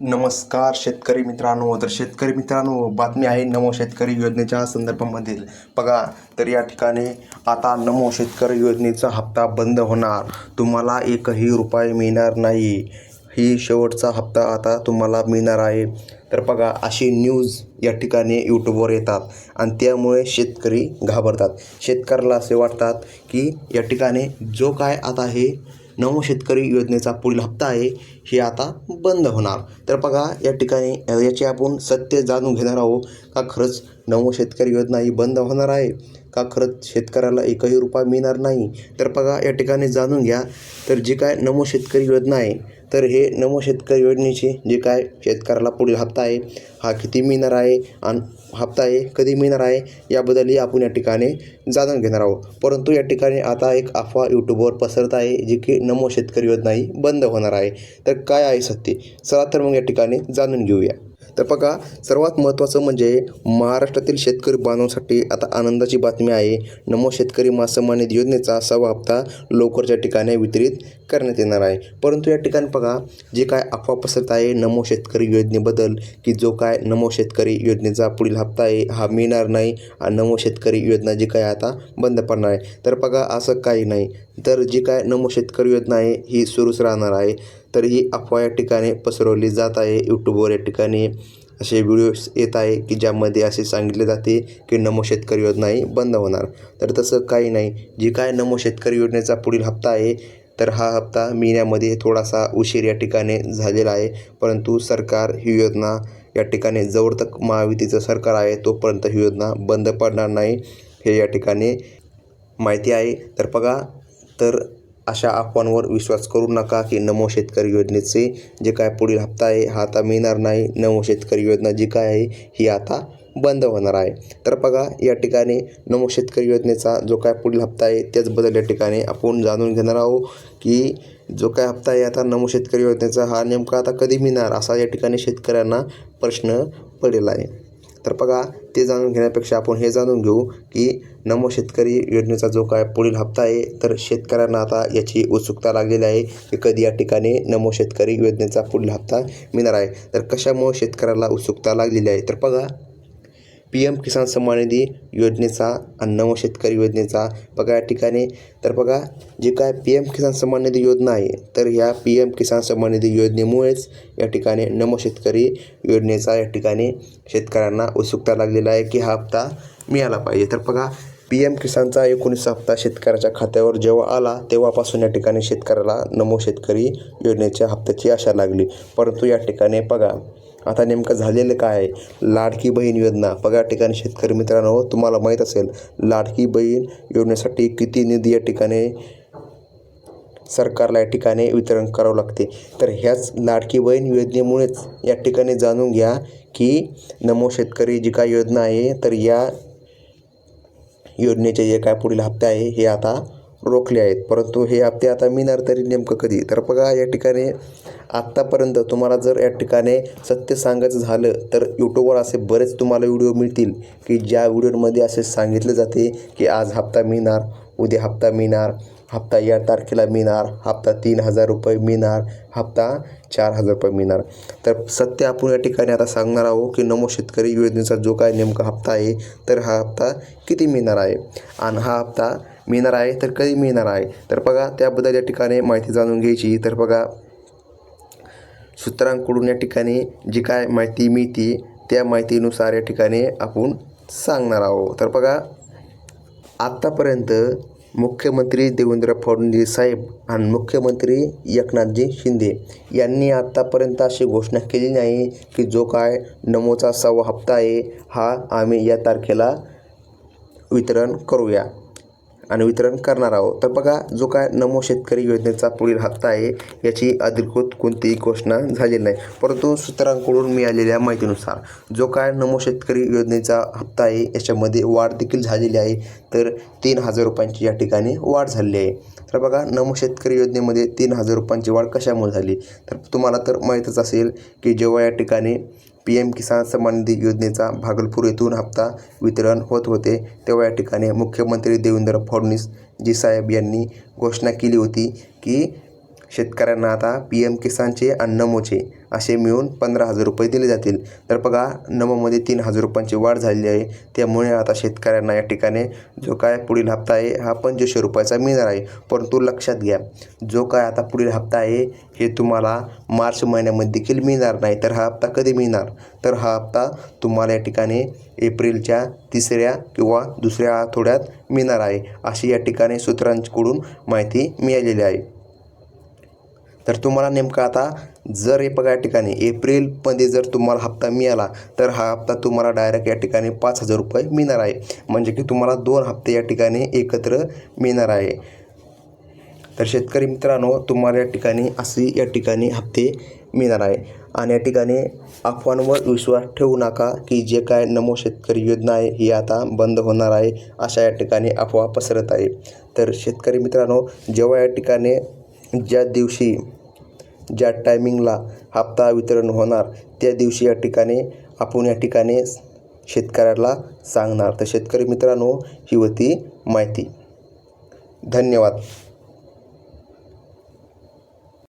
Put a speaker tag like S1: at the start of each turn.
S1: नमस्कार शेतकरी मित्रांनो तर शेतकरी मित्रांनो बातमी आहे नमो शेतकरी योजनेच्या संदर्भामधील. बघा तर या ठिकाणी आता नमो शेतकरी योजनेचा हप्ता बंद होणार. तुम्हाला एकही रुपये मिळणार नाही. ही शेवटचा हप्ता आता तुम्हाला मिळणार आहे. तर बघा अशी न्यूज या ठिकाणी यूट्यूबवर येतात आणि त्यामुळे शेतकरी घाबरतात. शेतकऱ्याला असे वाटतात की या ठिकाणी जो काय आता हे नमो शेतकरी योजनेचा पुढील हप्ता आहे हे आता बंद होणार. तर बघा या ठिकाणी याची याचे आपण सत्य जाणून घेणार आहोत का खरंच नमो शेतकरी योजना ही बंद होणार आहे? का खरंच शेतकऱ्याला एकही रुपया मिळणार नाही? तर बघा या ठिकाणी जाणून घ्या. तर जी काय नमो शेतकरी योजना आहे तर हे नमो शेतकरी योजनेचे जे काय शेतकऱ्याला पुढील हप्ता आहे हा किती मिळणार आहे आणि हप्ता आहे कधी मिळणार आहे याबद्दलही आपण या ठिकाणी जाणून घेणार आहोत. परंतु या ठिकाणी आता एक अफवा यूट्यूबवर पसरत आहे जी की नमो शेतकरी योजना ही बंद होणार आहे. तर काय आहे सत्य? चला तर मग या ठिकाणी जाणून घेऊया. तर बघा सर्वात महत्त्वाचं म्हणजे महाराष्ट्रातील शेतकरी बांधवांसाठी आता आनंदाची बातमी आहे. नमो शेतकरी मासमानित निधी योजनेचा सहावा हप्ता लवकरच्या ठिकाणी वितरित करण्यात येणार आहे. परंतु या ठिकाणी बघा जे काय अफवा पसरत आहे नमो शेतकरी योजनेबद्दल की जो काय नमो शेतकरी योजनेचा पुढील हप्ता आहे हा मिळणार नाही आणि नमो शेतकरी योजना जी काय आता बंद पडणार आहे. तर बघा असं काही नाही. तर जी काय नमो शेतकरी योजना आहे ही सुरूच राहणार आहे. तर ही अफवा या ठिकाणी पसरवली जात आहे. यूट्यूबवर या ठिकाणी असे व्हिडिओज येत आहे की ज्यामध्ये असे सांगितले जाते की नमो शेतकरी योजना ही बंद होणार. तर तसं काही नाही. जी काय नमो शेतकरी योजनेचा पुढील हप्ता आहे तर हा हप्ता मिळण्यामध्ये थोडासा उशीर या ठिकाणी झालेला आहे. परंतु सरकार ही योजना या ठिकाणी जवळ तक महायुतीचं सरकार आहे तोपर्यंत ही योजना बंद पडणार नाही हे या ठिकाणी माहिती आहे. तर बघा तर अशा अफवांवर विश्वास करू नका की नमो शेतकरी योजनेचे जे काय पुढील हप्ता आहे हा आता मिळणार नाही. नमो शेतकरी योजना जी काय आहे ही आता बंद होणार आहे. तर बघा या ठिकाणी नमो शेतकरी योजनेचा जो काय पुढील हप्ता आहे त्याचबद्दल या ठिकाणी आपण जाणून घेणार आहोत की जो काय हप्ता आहे आता नमो शेतकरी योजनेचा हा नेमका आता कधी मिळणार असा या ठिकाणी शेतकऱ्यांना प्रश्न पडलेला आहे. तर बघा ते जाणून घेण्यापेक्षा आपण हे जाणून घेऊ की नमो शेतकरी योजनेचा जो काय पुढील हप्ता आहे तर शेतकऱ्यांना आता याची उत्सुकता लागलेली आहे की कधी या ठिकाणी नमो शेतकरी योजनेचा पुढील हप्ता मिळणार आहे. तर कशामुळे शेतकऱ्याला उत्सुकता लागलेली आहे? तर बघा पी एम किसान सन्मान निधी योजनेचा आणि नमो शेतकरी योजनेचा बघा या ठिकाणी. तर बघा जे काय पी एम किसान सन्मान निधी योजना आहे तर ह्या पी एम किसान सन्मान निधी योजनेमुळेच या ठिकाणी नमो शेतकरी योजनेचा या ठिकाणी शेतकऱ्यांना उत्सुकता लागलेला आहे की हा हप्ता मिळाला पाहिजे. तर बघा पी एम किसानचा एकोणीस हप्ता शेतकऱ्याच्या खात्यावर जेव्हा आला तेव्हापासून या ठिकाणी शेतकऱ्याला नमो शेतकरी योजनेच्या हप्त्याची आशा लागली. परंतु या ठिकाणी बघा आता नेमकं झालेलं काय? आहे लाडकी बहीण योजना. बघा ठिकाणी शेतकरी मित्रांनो तुम्हाला माहीत असेल लाडकी बहीण योजनेसाठी किती निधी या ठिकाणी सरकारला या ठिकाणी वितरण करावं लागते. तर ह्याच लाडकी बहीण योजनेमुळेच या ठिकाणी जाणून घ्या की नमो शेतकरी जी काय योजना आहे तर या योजनेचे जे काय पुढील हप्ते आहे हे आता रोखले आहेत. परंतु हे हप्ते आता मिळणार तरी नेमकं कधी? तर बघा या ठिकाणी आत्तापर्यंत तुम्हाला जर या ठिकाणी सत्य सांगायचं झालं तर यूट्यूबवर असे बरेच तुम्हाला व्हिडिओ मिळतील की ज्या व्हिडिओमध्ये असे सांगितले जाते की आज हप्ता मिळणार उद्या हप्ता मिळणार हप्ता या तारखेला मिळणार हप्ता तीन हजार रुपये मिळणार हप्ता चार हजार रुपये मिळणार. तर सत्य आपण या ठिकाणी आता सांगणार आहोत की नमो शेतकरी योजनेचा जो काय नेमका हप्ता आहे तर हा हप्ता किती मिळणार आहे? आणि हा हप्ता मिळणार आहे तर कधी मिळणार आहे? तर बघा त्याबद्दल या ठिकाणी माहिती जाणून घ्यायची. तर बघा सूत्रांकडून या ठिकाणी जी काय माहिती मिळते त्या माहितीनुसार या ठिकाणी आपण सांगणार आहोत. तर बघा आत्तापर्यंत मुख्यमंत्री देवेंद्र फडणवीस साहेब आणि मुख्यमंत्री एकनाथजी शिंदे यांनी आत्तापर्यंत अशी घोषणा केली नाही की जो काय नमोचा सहावा हप्ता आहे हा आम्ही या तारखेला वितरण करूया. आणि वितरण करणार आहोत. तर बघा जो काय नमो शेतकरी योजनेचा पुढील हप्ता आहे याची अधिकृत कोणतीही घोषणा झालेली नाही. परंतु सूत्रांकडून मिळालेल्या माहितीनुसार जो काय नमो शेतकरी योजनेचा हप्ता आहे याच्यामध्ये वाढ देखील झालेली आहे. तर तीन हजार रुपयांची या ठिकाणी वाढ झालेली आहे. तर बघा नमो शेतकरी योजनेमध्ये तीन हजार रुपयांची वाढ कशामुळे झाली? तर तुम्हाला तर माहीतच असेल की जेव्हा या ठिकाणी पी एम किसान सन्मान निधी योजनेचा भागलपूर येथून हप्ता वितरण होत होते. तेव्हा या ठिकाणी मुख्यमंत्री देवेंद्र फडणवीस जी साहेब यांनी घोषणा केली होती की शेतकऱ्यांना आता पी एम किसानचे आणि नमोचे असे मिळून पंधरा हजार रुपये दिले जातील. तर बघा नमोमध्ये तीन हजार रुपयांची वाढ झालेली आहे. त्यामुळे आता शेतकऱ्यांना या ठिकाणी जो काय पुढील हप्ता आहे हा पंचवीसशे रुपयाचा मिळणार आहे. परंतु लक्षात घ्या जो काय आता पुढील हप्ता आहे हे तुम्हाला मार्च महिन्यामध्ये देखील मिळणार नाही. तर हा हप्ता कधी मिळणार? तर हा हप्ता तुम्हाला या ठिकाणी एप्रिलच्या तिसऱ्या किंवा दुसऱ्या आठवड्यात मिळणार आहे. अशी या ठिकाणी सूत्रांकडून माहिती मिळालेली आहे. तर तुम्हाला नेमकं आता जर हे बघा या ठिकाणी एप्रिलमध्ये जर तुम्हाला हप्ता मिळाला तर हा हप्ता तुम्हाला डायरेक्ट या ठिकाणी पाच हजार रुपये मिळणार आहे. म्हणजे की तुम्हाला दोन हप्ते या ठिकाणी एकत्र मिळणार आहे. तर शेतकरी मित्रांनो तुम्हाला या ठिकाणी असे या ठिकाणी हप्ते मिळणार आहे. आणि या ठिकाणी अफवांवर विश्वास ठेवू नका की जे काय नमो शेतकरी योजना आहे ही आता बंद होणार आहे अशा या ठिकाणी अफवा पसरत आहे. तर शेतकरी मित्रांनो जेव्हा या ठिकाणी ज्या दिवशी ज्या टायमिंगला हप्ता वितरण होणार त्या दिवशी या ठिकाणी आपण या ठिकाणी शेतकऱ्याला सांगणार. तर शेतकरी मित्रांनो ही होती माहिती. धन्यवाद.